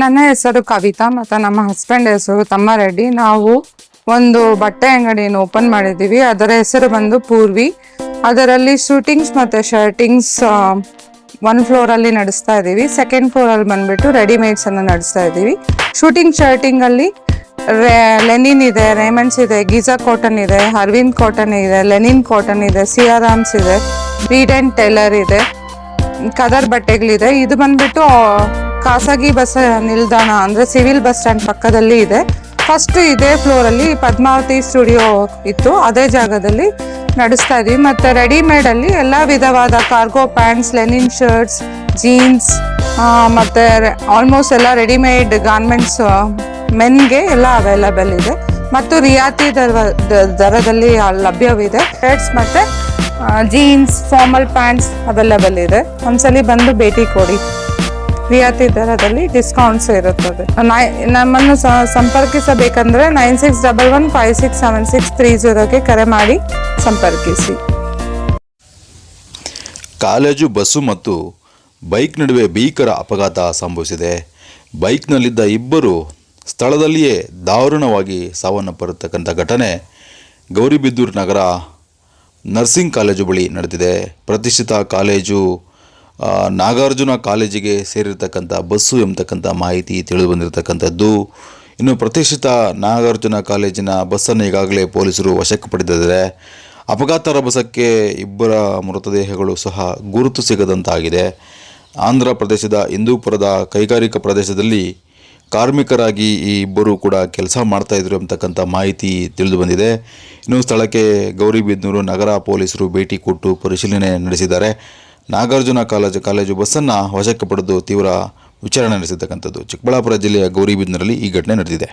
ನನ್ನ ಹೆಸರು ಕವಿತಾ ಮತ್ತು ನಮ್ಮ ಹಸ್ಬೆಂಡ್ ಹೆಸರು ತಮ್ಮ ರೆಡ್ಡಿ ನಾವು ಒಂದು ಬಟ್ಟೆ ಅಂಗಡಿಯನ್ನು ಓಪನ್ ಮಾಡಿದ್ದೀವಿ. ಅದರ ಹೆಸರು ಬಂದು ಪೂರ್ವಿ. ಅದರಲ್ಲಿ ಶೂಟಿಂಗ್ಸ್ ಮತ್ತು ಶರ್ಟಿಂಗ್ಸ್ ಒನ್ ಫ್ಲೋರಲ್ಲಿ ನಡೆಸ್ತಾ ಇದ್ದೀವಿ. ಸೆಕೆಂಡ್ ಫ್ಲೋರಲ್ಲಿ ಬಂದುಬಿಟ್ಟು ರೆಡಿಮೇಡ್ಸ್ ಅನ್ನು ನಡೆಸ್ತಾ ಇದ್ದೀವಿ. ಶೂಟಿಂಗ್ ಶರ್ಟಿಂಗಲ್ಲಿ ಲೆನಿನ್ ಇದೆ ರೇಮಂಡ್ಸ್ ಇದೆ ಗೀಜಾ ಕಾಟನ್ ಇದೆ ಅರವಿಂದ್ ಕಾಟನ್ ಇದೆ ಲೆನಿನ್ ಕಾಟನ್ ಇದೆ ಸಿಯಾರಾಮ್ಸ್ ಇದೆ ರೀಡ್ ಆ್ಯಂಡ್ ಟೈಲರ್ ಇದೆ ಕದರ್ ಬಟ್ಟೆಗಳಿದೆ. ಇದು ಬಂದ್ಬಿಟ್ಟು ಖಾಸಗಿ ಬಸ್ ನಿಲ್ದಾಣ, ಅಂದರೆ ಸಿವಿಲ್ ಬಸ್ ಸ್ಟ್ಯಾಂಡ್ ಪಕ್ಕದಲ್ಲಿ ಇದೆ. ಫಸ್ಟ್ ಇದೇ ಫ್ಲೋರಲ್ಲಿ ಪದ್ಮಾವತಿ ಸ್ಟುಡಿಯೋ ಇತ್ತು. ಅದೇ ಜಾಗದಲ್ಲಿ ನಡೆಸ್ತಾ ಇದೀವಿ. ಮತ್ತು ರೆಡಿಮೇಡಲ್ಲಿ ಎಲ್ಲ ವಿಧವಾದ cargo pants linen shirts jeans ಮತ್ತು ಆಲ್ಮೋಸ್ಟ್ ಎಲ್ಲ ರೆಡಿಮೇಡ್ ಗಾರ್ಮೆಂಟ್ಸ್ ಮೆನ್ಗೆ ಎಲ್ಲ ಅವೈಲಬಲ್ ಇದೆ. ಮತ್ತು ರಿಯಾಯಿತಿ ದರ ದರದಲ್ಲಿ ಲಭ್ಯವಿದೆ. ಶರ್ಟ್ಸ್ ಮತ್ತು ಜೀನ್ಸ್ ಫಾರ್ಮಲ್ ಪ್ಯಾಂಟ್ಸ್ ಅವೈಲಬಲ್ ಇದೆ. ಒಂದ್ಸಲಿ ಬಂದು ಭೇಟಿ ಕೊಡಿ. ರಿಯಾಯಿತಿ ದರದಲ್ಲಿ ಡಿಸ್ಕೌಂಟ್ಸ್ ಇರುತ್ತದೆ. ನಮ್ಮನ್ನು ಸಂಪರ್ಕಿಸಬೇಕಂದ್ರೆ nine six double one five six seven six three ಜೀರೋಗೆ ಕರೆ ಮಾಡಿ ಸಂಪರ್ಕಿಸಿ. ಕಾಲೇಜು, ಬಸ್ಸು ಮತ್ತು ಬೈಕ್ ನಡುವೆ ಭೀಕರ ಅಪಘಾತ ಸಂಭವಿಸಿದೆ. ಬೈಕ್ನಲ್ಲಿದ್ದ ಇಬ್ಬರು ಸ್ಥಳದಲ್ಲಿಯೇ ದಾರುಣವಾಗಿ ಸಾವನ್ನಪ್ಪಿರತಕ್ಕಂಥ ಘಟನೆ ಗೌರಿಬಿದ್ದೂರು ನಗರ ನರ್ಸಿಂಗ್ ಕಾಲೇಜು ಬಳಿ ನಡೆದಿದೆ. ಪ್ರತಿಷ್ಠಿತ ಕಾಲೇಜು ನಾಗಾರ್ಜುನ ಕಾಲೇಜಿಗೆ ಸೇರಿರ್ತಕ್ಕಂಥ ಬಸ್ಸು ಎಂಬತಕ್ಕಂಥ ಮಾಹಿತಿ ತಿಳಿದು ಬಂದಿರತಕ್ಕಂಥದ್ದು. ಇನ್ನು ಪ್ರತಿಷ್ಠಿತ ನಾಗಾರ್ಜುನ ಕಾಲೇಜಿನ ಬಸ್ಸನ್ನು ಈಗಾಗಲೇ ಪೊಲೀಸರು ವಶಕ್ಕೆ ಪಡೆದಿದ್ದಾರೆ. ಅಪಘಾತ ರಭಸಕ್ಕೆ ಇಬ್ಬರ ಮೃತದೇಹಗಳು ಸಹ ಗುರುತು ಸಿಗದಂತಾಗಿದೆ. ಆಂಧ್ರ ಪ್ರದೇಶದ ಹಿಂದೂಪುರದ ಕೈಗಾರಿಕಾ ಪ್ರದೇಶದಲ್ಲಿ ಕಾರ್ಮಿಕರಾಗಿ ಈ ಇಬ್ಬರು ಕೂಡ ಕೆಲಸ ಮಾಡ್ತಾಯಿದ್ರು ಎಂಬತಕ್ಕಂಥ ಮಾಹಿತಿ ತಿಳಿದು ಬಂದಿದೆ. ಇನ್ನು ಸ್ಥಳಕ್ಕೆ ಗೌರಿಬಿದನೂರು ನಗರ ಪೊಲೀಸರು ಭೇಟಿ ಕೊಟ್ಟು ಪರಿಶೀಲನೆ ನಡೆಸಿದ್ದಾರೆ. ನಾಗಾರ್ಜುನ ಕಾಲೇಜು ಕಾಲೇಜು ಬಸ್ಸನ್ನು ವಶಕ್ಕೆ ಪಡೆದು ತೀವ್ರ ವಿಚಾರಣೆ ನಡೆಸಿರ್ತಕ್ಕಂಥದ್ದು. ಚಿಕ್ಕಬಳ್ಳಾಪುರ ಜಿಲ್ಲೆಯ ಗೌರಿಬಿದ್ನರಲ್ಲಿ ಈ ಘಟನೆ ನಡೆದಿದೆ.